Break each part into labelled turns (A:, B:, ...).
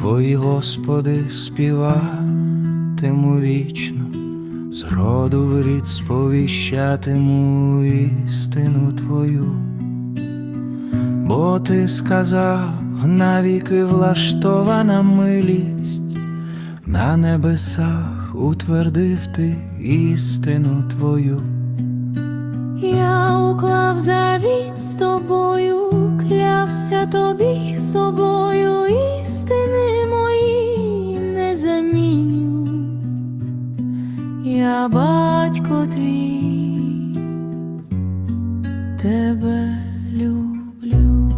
A: Твої, Господи, співатиму вічно, з роду в рід сповіщатиму істину Твою, бо Ти сказав, навіки влаштована милість, на небесах утвердив ти істину Твою.
B: Я уклав завіт з тобою, клявся тобі собою, Я батько твій, тебе люблю.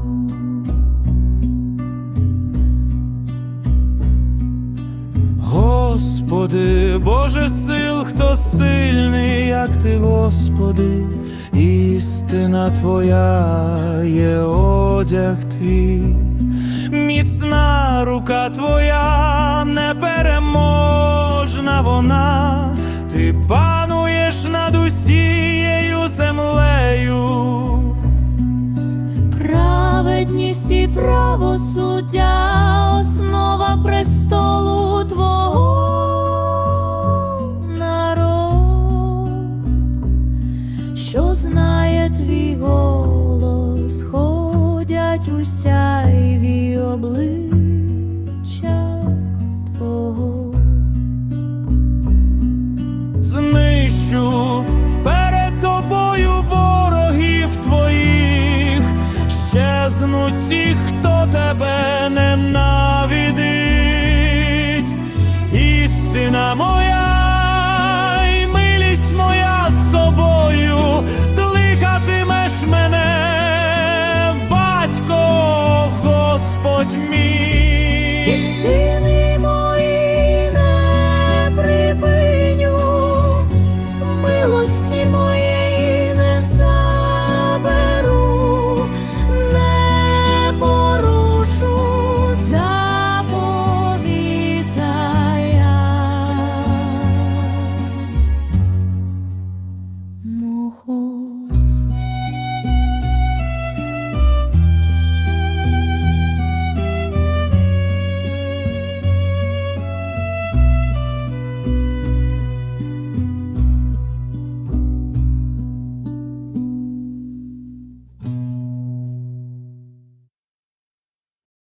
A: Господи, Боже сил, хто сильний, як ти, Господи, істина Твоя є одяг твій, міцна рука Твоя, непереможна правосуддя. мерзнуть ті, хто тебе ненавидить,
B: істина моя, і милість моя з тобою, тликатимеш мене, батько Господь мій.